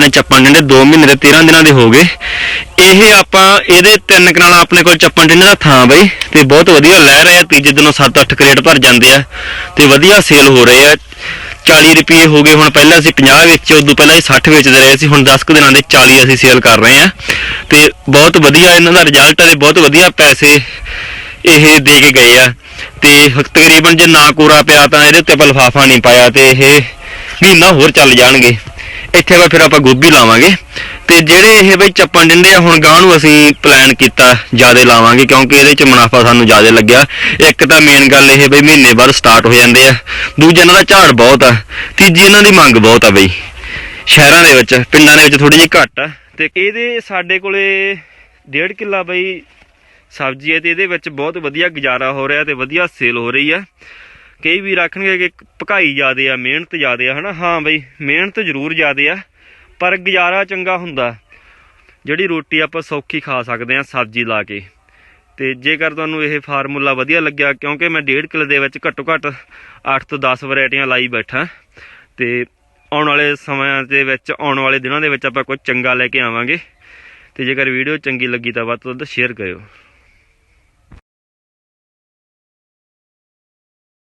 ਆਪਣੇ ਚੱਪਣ ਡੰਡੇ 2 ਮਹੀਨੇ ਦੇ 13 ਦਿਨਾਂ ਦੇ ਹੋ ਗਏ। ਇਹ ਆਪਾਂ, ਇਹਦੇ ਤਿੰਨ ਕਨਾਲ ਆਪਣੇ ਕੋਲ ਚੱਪਣ ਡੰਡੇ ਦਾ ਥਾਂ ਬਈ, ਤੇ ਬਹੁਤ ਵਧੀਆ ਲੈ ਰਹੇ ਆ ਤੀਜੇ ਦਿਨੋਂ 7-8 ਕਰੇਟ ਭਰ ਜਾਂਦੇ ਆ, ਤੇ ਵਧੀਆ ਸੇਲ ਹੋ ਰਹੇ ਆ। 40 ਰੁਪਏ ਹੋ ਗਏ, ਹੁਣ ਪਹਿਲਾਂ ਅਸੀਂ 50 ਵਿੱਚ, ਉਦੋਂ ਪਹਿਲਾਂ ਅਸੀਂ 60 ਵੇਚਦੇ ਰਹੇ ਸੀ, ਹੁਣ 10 ਕੁ ਦਿਨਾਂ ਦੇ 40 ਅਸੀਂ ਸੇਲ ਕਰ ਰਹੇ ਆ। ਤੇ ਬਹੁਤ ਵਧੀਆ ਇਹਨਾਂ ਦਾ ਰਿਜ਼ਲਟ ਹੈ ਤੇ ਬਹੁਤ ਵਧੀਆ ਪੈਸੇ ਇਹ ਦੇ ਕੇ ਗਏ ਆ। ਤੇ ਤਕਰੀਬਨ ਜੇ ਨਾ ਕੋਰਾ ਪਿਆ ਤਾਂ ਇਹਦੇ ਉੱਤੇ ਆਪਾਂ ਲਿਫਾਫਾ ਨਹੀਂ ਪਾਇਆ ਤੇ ਇਹ ਮਹੀਨਾ ਹੋਰ ਚੱਲ ਜਾਣਗੇ। ਇੱਥੇ ਵਾ ਫਿਰ ਆਪਾਂ ਗੋਭੀ ਲਾਵਾਂਗੇ। ਤੇ ਜਿਹੜੇ ਇਹ ਬਈ ਚੱਪਣ ਡਿੰਡੇ ਆ, ਹੁਣ ਗਾਂ ਨੂੰ ਅਸੀਂ ਪਲਾਨ ਕੀਤਾ ਜ਼ਿਆਦਾ ਲਾਵਾਂਗੇ, ਕਿਉਂਕਿ ਇਹਦੇ ਚ ਮੁਨਾਫਾ ਸਾਨੂੰ ਜ਼ਿਆਦਾ ਲੱਗਿਆ। ਇੱਕ ਤਾਂ ਮੇਨ ਗੱਲ ਇਹ ਬਈ ਮਹੀਨੇ ਬਾਅਦ ਸਟਾਰਟ ਹੋ ਜਾਂਦੇ ਆ। ਦੂਜੇ ਇਹਨਾਂ ਦਾ ਝਾੜ ਬਹੁਤ ਆ। ਤੀਜੀ ਇਹਨਾਂ ਦੀ ਮੰਗ ਬਹੁਤ ਆ ਬਈ। ਸ਼ਹਿਰਾਂ ਦੇ ਵਿੱਚ, ਪਿੰਡਾਂ ਦੇ ਵਿੱਚ ਥੋੜੀ ਜਿਹੀ ਘੱਟ ਆ। ਤੇ ਇਹਦੇ ਸਾਡੇ ਕੋਲੇ 1.5 ਕਿੱਲਾ ਬਈ ਸਬਜ਼ੀ ਹੈ ਤੇ ਇਹਦੇ ਵਿੱਚ ਬਹੁਤ ਵਧੀਆ ਗੁਜ਼ਾਰਾ ਹੋ ਰਿਹਾ ਤੇ ਵਧੀਆ ਸੇਲ ਹੋ ਰਹੀ ਆ। ਕਈ ਵੀ ਰੱਖਣਗੇ ਕਿ ਭਕਾਈ ਜ਼ਿਆਦੇ ਆ, ਮਿਹਨਤ ਜ਼ਿਆਦੇ ਆ, ਹਨਾ? ਹਾਂ ਬਈ, ਮਿਹਨਤ ਜ਼ਰੂਰ ਜ਼ਿਆਦੇ ਆ, ਪਰ ਗੁਜ਼ਾਰਾ ਚੰਗਾ ਹੁੰਦਾ। ਜਿਹੜੀ ਰੋਟੀ ਆਪਾਂ ਸੌਖੀ ਖਾ ਸਕਦੇ ਆ, ਸਬਜ਼ੀ ਲਾ ਕੇ। ਤੇ ਜੇਕਰ ਤੁਹਾਨੂੰ ਇਹ ਫਾਰਮੂਲਾ ਵਧੀਆ ਲੱਗਿਆ, ਕਿਉਂਕਿ ਮੈਂ 1.5 ਕਿੱਲੇ ਦੇ ਵਿੱਚ ਘੱਟੋ ਘੱਟ 8 ਤੋਂ 10 ਵੈਰਾਈਟੀਆਂ ਲਾਈ ਬੈਠਾ, ਤੇ ਆਉਣ ਵਾਲੇ ਸਮਿਆਂ ਦੇ ਵਿੱਚ, ਆਉਣ ਵਾਲੇ ਦਿਨਾਂ ਦੇ ਵਿੱਚ ਆਪਾਂ ਕੁਝ ਚੰਗਾ ਲੈ ਕੇ ਆਵਾਂਗੇ। ਤੇ ਜੇਕਰ ਵੀਡੀਓ ਚੰਗੀ ਲੱਗੀ ਤਾਂ ਵੱਧ ਤੋਂ ਵੱਧ ਸ਼ੇਅਰ ਕਰਿਓ।